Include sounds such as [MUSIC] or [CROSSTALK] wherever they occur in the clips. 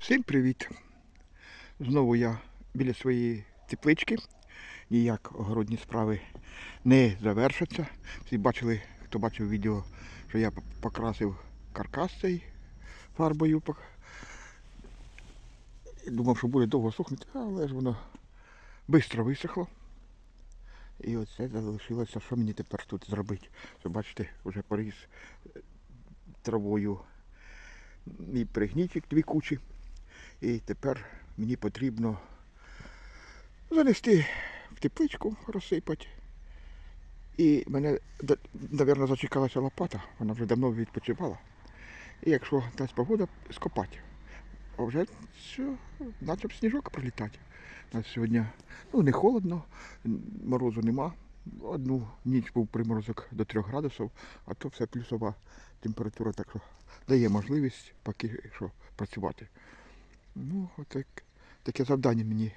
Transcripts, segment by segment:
Всім привіт! Знову я біля своєї теплички. Ніяк огородні справи не завершаться. Всі бачили, хто бачив відео, що я покрасив каркас цей фарбою. Думав, що буде довго сохнути, але ж воно швидко висохло. І оце залишилося, що мені тепер тут зробити. Що бачите, вже поріс е, травою мій пригнічик дві кучі. І тепер мені потрібно занести в тепличку, розсипати. І мене, мабуть, зачекалася лопата, вона вже давно відпочивала. І якщо дасть погода, скопати. А вже все, почав сніжок прилітати. У нас сьогодні ну, не холодно, морозу нема. Одну ніч був приморозок до 3 градусів, а то все плюсова температура, так що дає можливість поки що працювати. Ну, отак, таке завдання мені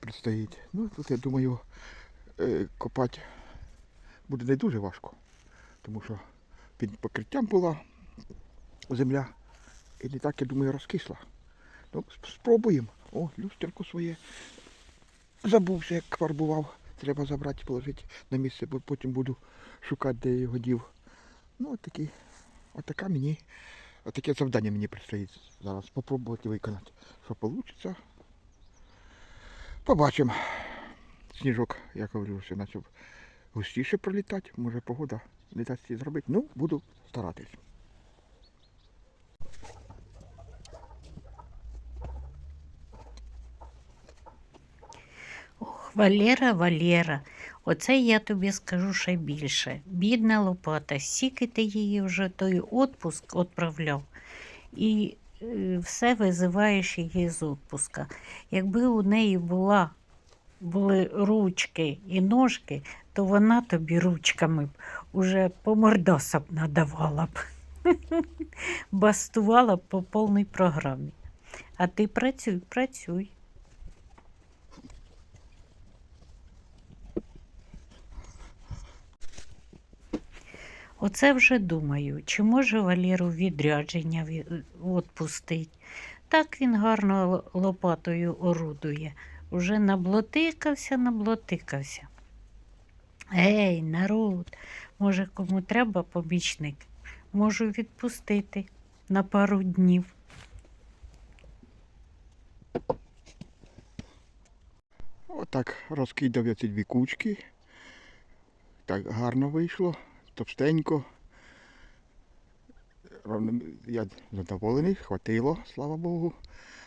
предстоїть. Ну, тут я думаю, е, копати буде не дуже важко, тому що під покриттям була земля і не так, я думаю, розкисла. Ну, спробуємо. О, люстерку своє. Забувся, як фарбував. Треба забрати, положити на місце, бо потім буду шукати, де його дів. Ну, от такі, от така мені, таке завдання мені предстоїть зараз. Попробувати виконати. Що вийде. Побачимо. Сніжок, як говорю, що почав густіше пролітати. Може погода не дасть це зробити. Ну, буду старатись. Ох, Валера, Валера, оце я тобі скажу ще більше. Бідна лопата, стільки ти її вже той отпуск відправляв. І е, все визиваєш її з отпуска. Якби у неї була, були ручки і ножки, то вона тобі ручками б уже по мордасам надавала б. [LAUGHS] Бастувала б по повній програмі. А ти працюй, працюй. Оце вже думаю, чи може Валеру відрядження ві- відпустить. Так він гарно лопатою орудує. Уже наблотикався, наблотикався. Ей, народ, може, кому треба помічник? Можу відпустити на пару днів. Отак розкидав я ці дві кучки. Так гарно вийшло, товстенько. Я задоволений, хватило, слава Богу.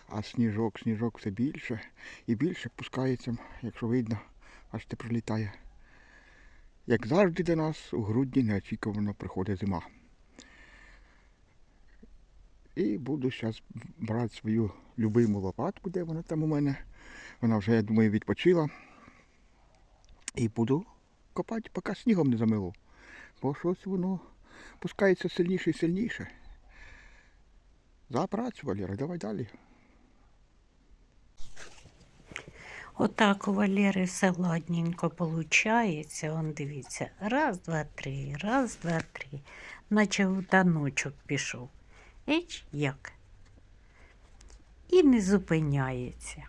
А сніжок, сніжок все більше і більше пускається, якщо видно, аж те прилітає. Як завжди до нас у грудні неочікувано приходить зима. І буду зараз брати свою любиму лопатку, де вона там у мене. Вона вже, я думаю, відпочила. І буду копати, поки снігом не замило. Бо щось воно пускається сильніше і сильніше. За працю, Валера, давай далі. Отак у Валери все ладненько получається. Он дивіться. Раз, два, три, раз, два, три. Наче у таночок пішов. Еч як. І не зупиняється.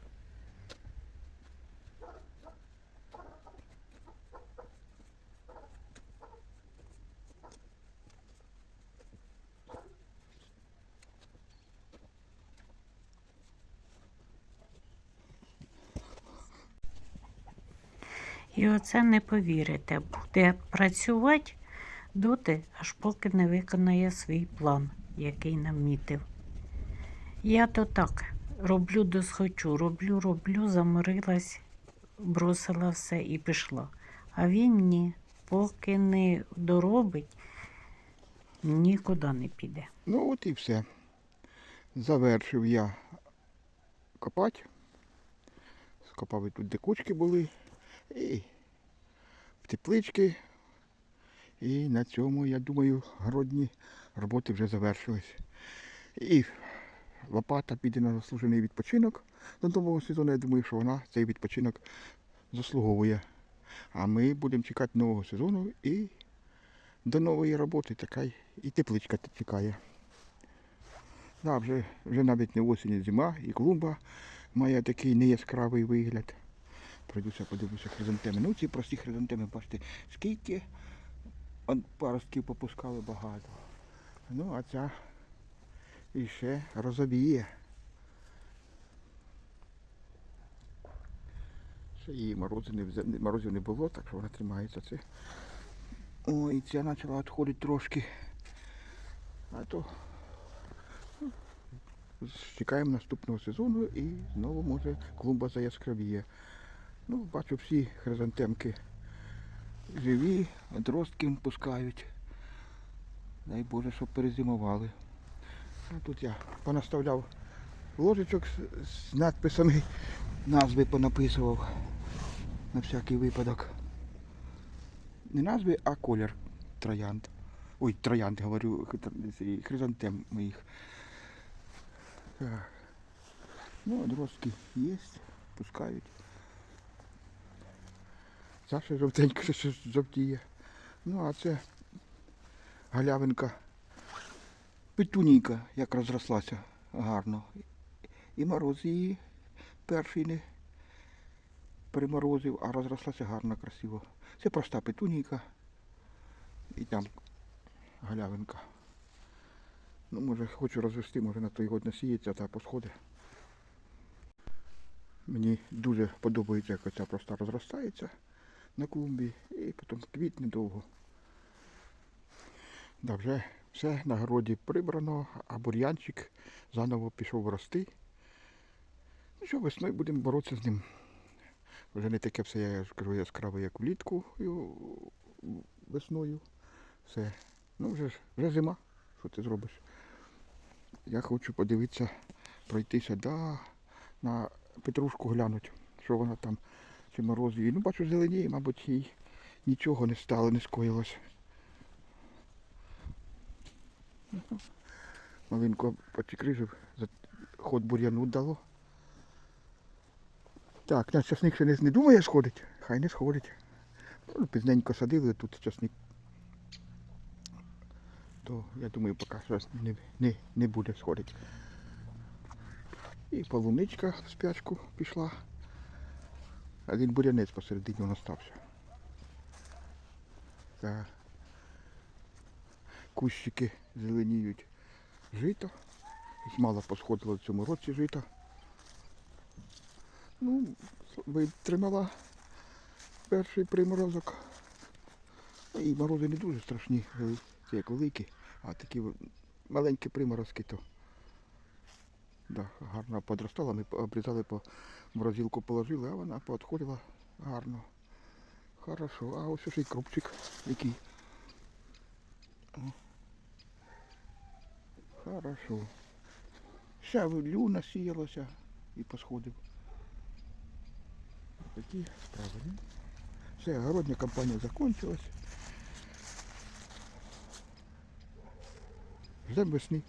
І оце не повірите, буде працювати доти, аж поки не виконає свій план, який намітив. Я то так роблю досхочу, роблю, роблю, заморилась, бросила все і пішла. А він ні, поки не доробить, нікуди не піде. Ну от і все. Завершив я копати. Скопав тут, де кучки були. І в теплички. І на цьому, я думаю, городні роботи вже завершились. І лопата піде на заслужений відпочинок до нового сезону. Я думаю, що вона цей відпочинок заслуговує. А ми будемо чекати нового сезону і до нової роботи така і тепличка чекає. Да, вже, вже навіть не осінь, зима, і клумба має такий неяскравий вигляд. Пройдуся, подивлюся хризантеми. Ну, ці прості хризантеми, бачите, скільки паростків попускали багато. Ну, а ця іще розобіє. Ще її морози не, морозів не було, так що вона тримається це. О, і ця почала відходити трошки. А то ну, чекаємо наступного сезону і знову може клумба заяскравіє. Ну, бачу, всі хризантемки живі, одростки пускають. Дай Боже, щоб перезимували. А тут я понаставляв ложечок з, надписами, назви понаписував на всякий випадок. Не назви, а колір троянд. Ой, троянд, говорю, хризантем моїх. Ну, одростки є, пускають. Ця ще жовтенька, ще жовтіє. Ну, а це галявинка. Петунійка, як розрослася гарно. І мороз її перший не переморозив, а розрослася гарно, красиво. Це проста петунійка. І там галявинка. Ну, може, хочу розвести, може на той год насіється та посходи. Мені дуже подобається, як оця проста розростається на клумбі і потім квітне довго. Да, вже все на городі прибрано, а бур'янчик заново пішов рости. Ну що, весною будемо боротися з ним. Вже не таке все, я ж кажу, яскраве, як влітку весною. Все. Ну вже вже зима. Що ти зробиш? Я хочу подивитися, пройтися да, на Петрушку глянуть, що вона там, чи мороз. Ну, бачу, зеленіє, мабуть, їй нічого не стало, не скоїлось. Малинко потікрижив, ход бур'яну дало. Так, на часник ще не, думає сходить, хай не сходить. Ну, пізненько садили тут часник. То я думаю, поки щось не, не, не буде сходити. І полуничка в спячку пішла. Один бурянець посередині він остався. Так. Кущики зеленіють жито. Мало посходило в цьому році жито. Ну, витримала перший приморозок. Ну, І морози не дуже страшні, е, як великі, а такі маленькі приморозки то. Да, гарно подростала, ми обрізали по морозилку положили, а вона поотходила гарно. Хорошо. А ось ще й крупчик який. Хорошо. Ще лю насіялося і посходив. Такі справи. ні? Все, огородня кампанія закончилась. Ждемо весни.